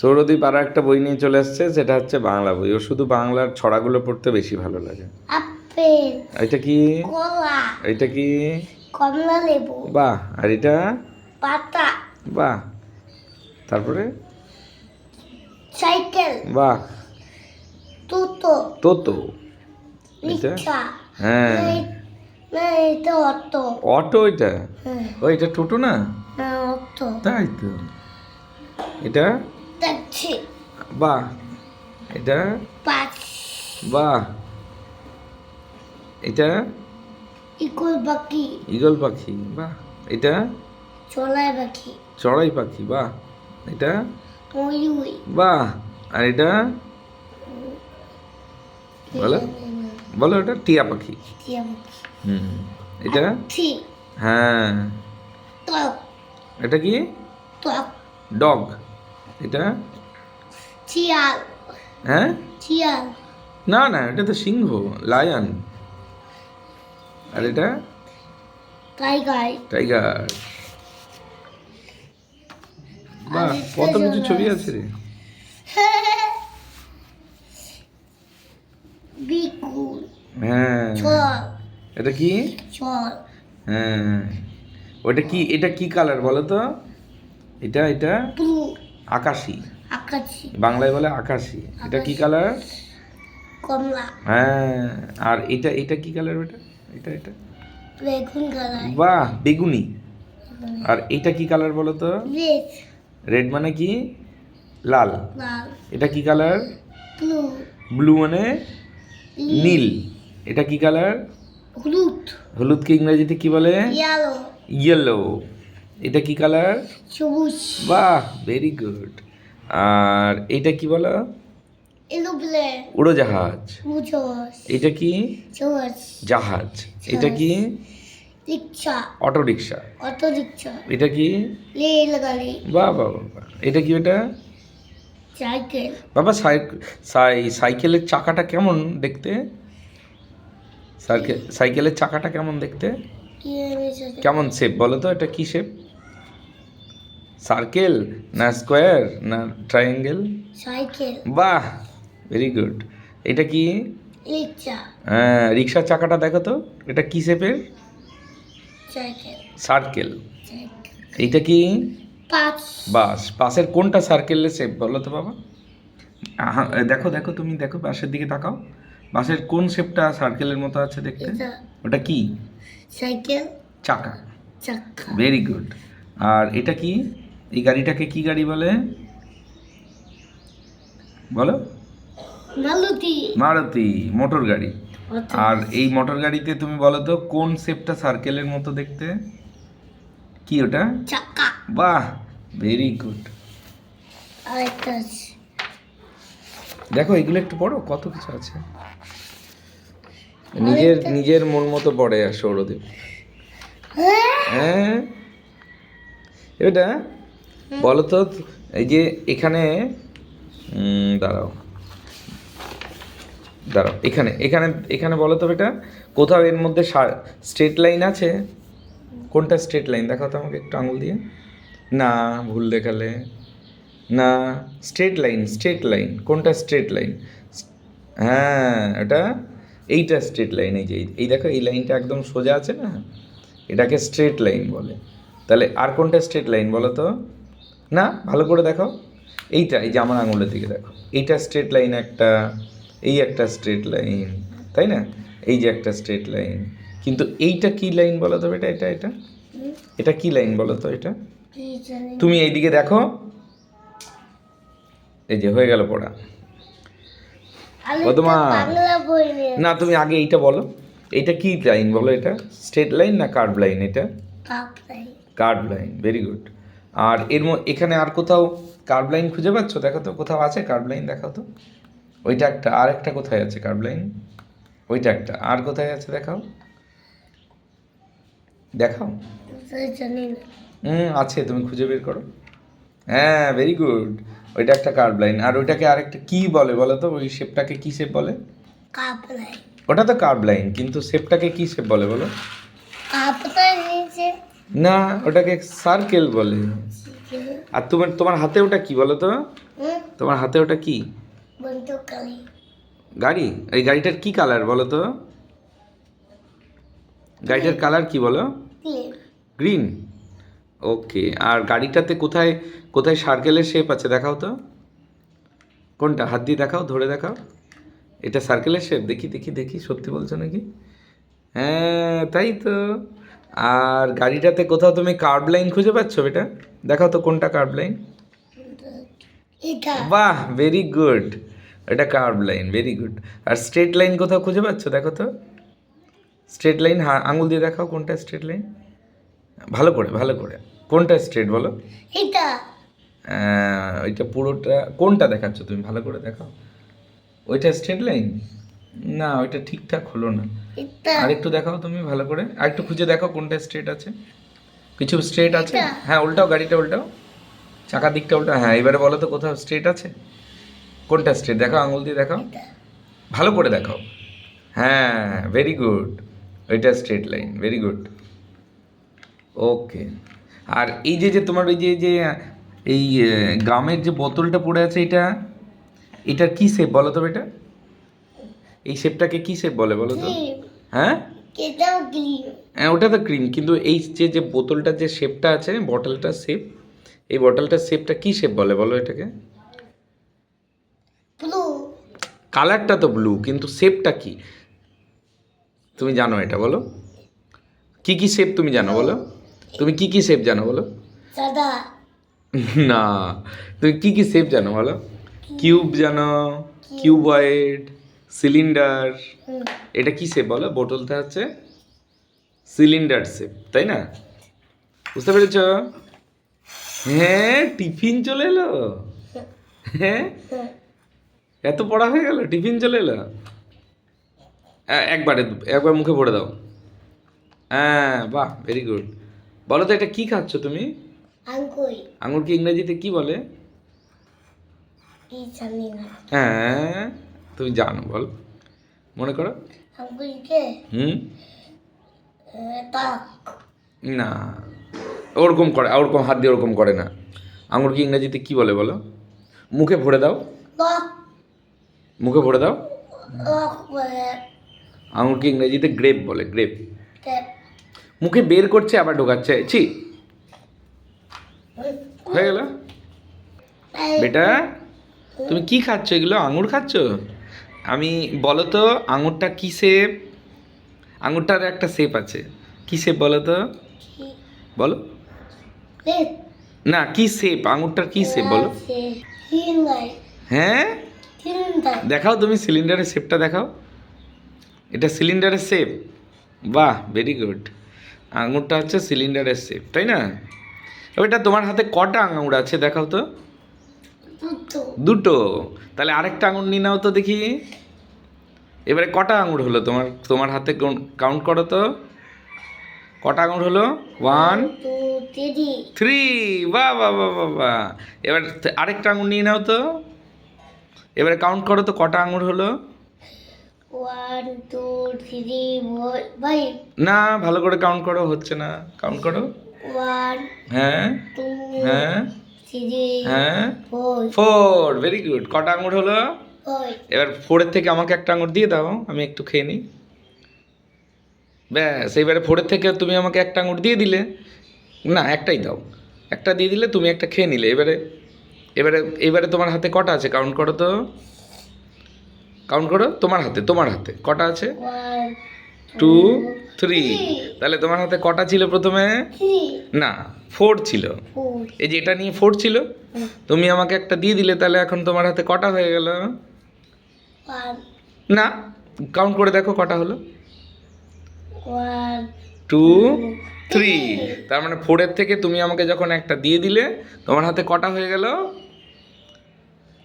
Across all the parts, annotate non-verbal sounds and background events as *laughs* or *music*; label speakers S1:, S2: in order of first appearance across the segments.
S1: সৌরদীপ আর একটা বই নিয়ে চলে আসছে যেটা হচ্ছে বাংলা বই। ও শুধু বাংলার ছড়াগুলো পড়তে বেশি ভালো লাগে। এটা কি?
S2: কলা
S1: এটা কি?
S2: কমলা লেবু
S1: বাহ আর এটা?
S2: পাতা
S1: বাহ। তারপরে?
S2: সাইকেল
S1: বাহ।
S2: তুতো
S1: তোতো। এটা? হ্যাঁ।
S2: এটা অটো।
S1: অটো এটা?
S2: হ্যাঁ।
S1: ও এটা টোটো না?
S2: না অটো।
S1: তাই তো। এটা? বাহ এটা? বাহ। এটা?
S2: ইকুল পাখি।
S1: ঈগল পাখি বাহ। এটা?
S2: চলাই পাখি।
S1: চড়াই পাখি বাহ। এটা?
S2: ময়ূর।
S1: বাহ। আর এটা? বলো। বলো এটা টিয়া পাখি।
S2: টিয়া পাখি।
S1: হুম এটা? হ্যাঁ। এটা কি? ডগ। এটা?
S2: চিয়াল
S1: হ্যাঁ?
S2: চিয়াল
S1: না না এটা তো সিংহ লায়ন। আর এটা?
S2: টাইগার।
S1: টাইগার। বাহ কত কিছু ছবি আছে রে। *laughs*
S2: বিকুল
S1: হ্যাঁ। এটা কি? হ্যাঁ। ওটা কি এটা কি কালার বলো তো? এটা এটা?
S2: ব্লু।
S1: আকাশি।
S2: আকাশি।
S1: বাংলায় বলে আকাশি। এটা কি কালার
S2: কমলা।
S1: হ্যাঁ আর এটা এটা কি কালার বেটা? এটা এটা?
S2: বেগুন কালার
S1: বাহ বেগুনি। আর এটা কি কালার বলো তো?
S2: রেড।
S1: রেড মানে কি? লাল।
S2: লাল।
S1: এটা কি কালার
S2: ব্লু।
S1: ব্লু মানে নীল। এটা কি কালার
S2: হলুদ।
S1: হলুদকে ইংরেজিতে কি বলে?
S2: ইয়েলো
S1: ইয়েলো এটা কি কালার
S2: সবুজ।
S1: বাহ ভেরি গুড আর এটা কি বলো? উড়োজাহাজ। এটা কি? জাহাজ। এটা কি?
S2: রিক্সা।
S1: অটো রিক্সা
S2: অটো রিক্সা
S1: এটা কি?
S2: রেলগাড়ি।
S1: বাহ বাহ বাহ। এটা কি এটা
S2: সাইকেল।
S1: বাবা সাই- সাই- সাইকেলের চাকাটা কেমন দেখতে? সাইকেল সাইকেলের চাকাটা কেমন দেখতে? কেমন শেপ বলো তো এটা কি শেপ সার্কেল না স্কোয়ার না ট্রায়াঙ্গেল?
S2: সাইকেল।
S1: বাহ ভেরি গুড এটা কি?
S2: রিক্সা।
S1: হ্যাঁ রিক্সার চাকাটা দেখো তো এটা কি শেপের? সার্কেল। এইটা কি? বাস। পাশের কোনটা সার্কেলের শেপ বলো তো বাবা? দেখো দেখো তুমি দেখো বাসের দিকে তাকাও। বাসের কোন শেপটা সার্কেলের মতো আছে দেখতে? ওটা কি?
S2: সাইকেল।
S1: চাকা।
S2: চাকা।
S1: ভেরি গুড আর এটা কি? এই গাড়িটাকে কি গাড়ি বলে? বলো। মারুতি। মোটর গাড়ি। আর এই মোটর গাড়িতে তুমি বলো তো কোন শেপটা সার্কেলের মতো দেখতে? কি ওটা?
S2: চাকা।
S1: বাহ ভেরি গুড দেখো এগুলো একটু পড়ো কত কিছু আছে। নিজের নিজের মন মতো পড়ে আর সৌরদেব। হ্যাঁ? এটা? বলো তো এই যে এখানে দাঁড়াও। দাঁড়াও, এখানে এখানে এখানে বলো তো এটা কোথাও এর মধ্যে স্ট্রেট লাইন আছে? কোনটা স্ট্রেট লাইন দেখাও তো আমাকে একটু আঙুল দিয়ে। না, ভুল দেখালে। না স্ট্রেট লাইন স্ট্রেট লাইন কোনটা স্ট্রেট লাইন হ্যাঁ এটা, এইটা স্ট্রেট লাইন এই যে, এই- এই দেখো, এই লাইনটা একদম সোজা আছে না? এটাকে স্ট্রেট লাইন বলে। তাহলে আর কোনটা স্ট্রেট লাইন বলো তো না? ভালো করে দেখো। এইটা এই যে আমার আঙুলের দিকে দেখো। এইটা স্ট্রেট লাইন একটা এই একটা স্ট্রেট লাইন তাই না? এই যে একটা স্ট্রেট লাইন কিন্তু এইটা কি লাইন বলো তো এটা এটা এটা? এটা কি লাইন বলো তো এটা? তুমি এইদিকে দেখো। এই যে হয়ে গেল পড়া।
S2: নিয়ে
S1: না তুমি আগে এইটা বলো। এইটা কি লাইন বলো এটা? স্ট্রেট লাইন না কার্ভ লাইন এটা? কার্ভ লাইন ভেরি গুড আর এর এখানে আর কোথাও কার্ভ লাইন খুঁজে পাচ্ছ? দেখো তো কোথাও আছে কার্ভ লাইন দেখাও তো। ওইটা একটা আর একটা কোথায় আছে কার্ভ লাইন ওইটা একটা আর কোথায় আছে দেখাও? দেখাও। হুম আছে তুমি খুঁজে বের করো। হ্যাঁ ভেরি গুড ওইটা একটা কার্ভ লাইন আর ওইটাকে আরেকটা কি বলে বলো তো? ওই শেপটাকে কি শেপ বলে? ওটা তো কার্ভ লাইন কিন্তু শেপটাকে কি শেপ বলে বলো?
S2: নিচে
S1: না ওটাকে সার্কেল বলে। আর তোমার তোমার হাতে ওটা কি বলো তো? তোমার হাতে ওটা কি? গাড়ি? এই গাড়িটার কি কালার বলো তো? গাড়িটার কালার কি বলো? গ্রিন ওকে আর গাড়িটাতে কোথায় কোথায় সার্কেলের শেপ আছে দেখাও তো। কোনটা? হাত দিয়ে দেখাও ধরে দেখাও। এটা সার্কেলের শেপ দেখি দেখি দেখি সত্যি বলছো নাকি? হ্যাঁ তাই তো। আর গাড়িটাতে কোথাও তুমি কার্ভ লাইন খুঁজে পাচ্ছ বেটা? দেখাও তো কোনটা কার্ভ লাইন বাহ ভেরি গুড এটা কার্ভ লাইন ভেরি গুড আর স্ট্রেট লাইন কোথাও খুঁজে পাচ্ছ? দেখো তো। স্ট্রেট লাইন হ্যাঁ আঙুল দিয়ে দেখাও কোনটা স্ট্রেট লাইন ভালো করে ভালো করে। কোনটা স্ট্রেট বলো?
S2: এটা।
S1: ওইটা পুরোটা কোনটা দেখাচ্ছ তুমি? ভালো করে দেখাও। ওইটা স্ট্রেট লাইন না ওইটা ঠিকঠাক হলো না। আরেকটু দেখাও তুমি ভালো করে। আরেকটু খুঁজে দেখো কোনটা স্ট্রেট আছে। কিছু স্ট্রেট আছে? হ্যাঁ উল্টাও গাড়িটা উল্টাও। চাকার দিকটা উল্টাও। হ্যাঁ এবারে বলো তো কোথাও স্ট্রেট আছে? কোনটা স্ট্রেট দেখাও আঙুল দিয়ে দেখাও। ভালো করে দেখাও। হ্যাঁ ভেরি গুড ওইটা straight line very good okay আর এই যে যে তোমার ওই যে যে এই গামের যে বোতলটা পড়ে আছে এটা এটার কি শেপ বলো তো এটা এই শেপটাকে কি শেপ বলে বলো তো? হ্যাঁ? হ্যাঁ ওটা তো ক্রিম কিন্তু এই যে যে বোতলটার যে শেপটা আছে বটলটার শেপ এই বটলটার শেপটা কি শেপ বলে বলো এটাকে?
S2: ব্লু
S1: কালারটা তো ব্লু কিন্তু শেপটা কি? তুমি জানো এটা বলো। কি কি শেপ তুমি জানো বলো। তুমি কি কি শেপ জানো বলো।
S2: সাদা। *laughs*
S1: না তুমি কি কি শেপ জানো বলো। কিউব জানো কিউবয়েড সিলিন্ডার এটা কি শেপ বলো? বোতলটা হচ্ছে সিলিন্ডার শেপ তাই না? বুঝতে পেরেছ? হ্যাঁ টিফিন চলে এলো। হ্যাঁ? এত পড়া হয়ে গেল টিফিন চলে এলো। একবারে একবার মুখে ভরে দাও। হ্যাঁ বাহ ভেরি গুড বলো তো এটা কি খাচ্ছ তুমি?
S2: আঙ্কুই
S1: আঙুরকে ইংরেজিতে কি বলে? হ্যাঁ। তুমি জানো বল। মনে করো? হুম? না ওরকম করে ওরকম হাত দিয়ে ওরকম করে না। আঙুরকে ইংরেজিতে কি বলে বলো? মুখে ভরে দাও। মুখে ভরে দাও। আঙুরকে ইংরেজিতে গ্রেপ বলে গ্রেপ। মুখে বের করছে আবার ঢোকাচ্ছে। ছি। হয়ে গেল? বেটা তুমি কি খাচ্ছ? এগুলো আঙুর খাচ্ছ? আমি বলো তো আঙুরটা কি শেপ আঙুরটার একটা শেপ আছে। কি শেপ বলো। তো বলো না, কি শেপ আঙুরটার কি শেপ বলো? হ্যাঁ? দেখাও তুমি সিলিন্ডারের শেপটা দেখাও। এটা সিলিন্ডারের শেপ বাহ ভেরি গুড আঙুরটা হচ্ছে সিলিন্ডারের শেপ তাই না? ওইটা তোমার হাতে কটা আঙুর আছে দেখাও তো।
S2: দুটো।
S1: তাহলে আরেকটা আঙুর নিয়ে নাও তো দেখি। এবারে কটা আঙুর হলো তোমার তোমার হাতে কাউন্ট করো তো। কটা আঙুর হলো? ওয়ান
S2: থ্রি
S1: বা বা বাহ বাহ বাহ এবার আরেকটা আঙুর নিয়ে নাও তো। এবারে কাউন্ট করো তো কটা আঙুর হলো। না ভালো করে কাউন্ট করো হচ্ছে না। কাউন্ট করো। হ্যাঁ হ্যাঁ। হ্যাঁ?
S2: ফোর।
S1: ভেরি গুড কটা আঙুর হলো? এবার ফোরের থেকে আমাকে একটা আঙুর দিয়ে দাও আমি একটু খেয়ে নিই। ব্যাস এইবারে ফোরের থেকে তুমি আমাকে একটা আঙুর দিয়ে দিলে। না একটাই দাও। একটা দিয়ে দিলে তুমি একটা খেয়ে নিলে। এবারে এবারে এবারে তোমার হাতে কটা আছে? কাউন্ট করো তো। কাউন্ট করো? তোমার হাতে তোমার হাতে। কটা আছে? টু থ্রি তাহলে তোমার হাতে কটা ছিল প্রথমে? না ফোর ছিল। এই যে এটা নিয়ে ফোর ছিল তুমি আমাকে একটা দিয়ে দিলে তাহলে এখন তোমার হাতে কটা হয়ে গেল? না কাউন্ট করে দেখো কটা হলো। টু থ্রি তার মানে ফোরের থেকে তুমি আমাকে যখন একটা দিয়ে দিলে তোমার হাতে কটা হয়ে গেল?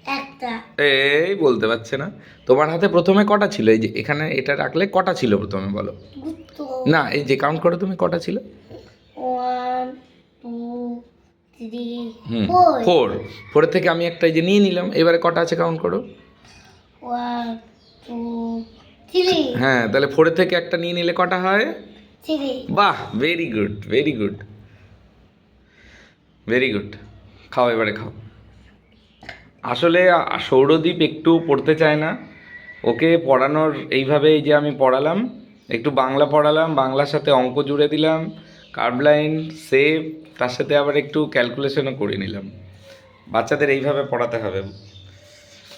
S2: একটা।
S1: এই বলতে পারছে না। তোমার হাতে প্রথমে কটা ছিল? এই যে এখানে এটা রাখলে কটা ছিল প্রথমে বলো? না এই যে কাউন্ট করো তুমি কটা ছিল?
S2: ফোর
S1: ফোর থেকে আমি একটা এই যে নিয়ে নিলাম। এবারে কটা আছে কাউন্ট করো? হ্যাঁ তাহলে ফোরের থেকে একটা নিয়ে নিলে কটা হয়? বাহ very good very good very good খাও এবারে খাও। আসলে সৌরদ্বীপ একটু পড়তে চায় না। ওকে পড়ানোর এইভাবে এই যে আমি পড়ালাম, একটু বাংলা পড়ালাম, বাংলার সাথে অঙ্ক জুড়ে দিলাম কার্বলাইন সেভ, তার সাথে আবার একটু ক্যালকুলেশনও করে নিলাম। বাচ্চাদের এইভাবে পড়াতে হবে।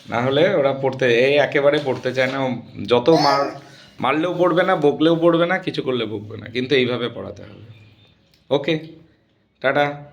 S1: না হলে ওরা পড়তে এই একেবারে পড়তে চায় না। যত মার, মারলেও পড়বে না, বকলেও পড়বে না, কিছু করলে বকবে না। কিন্তু এইভাবে পড়াতে হবে। Okay, tata.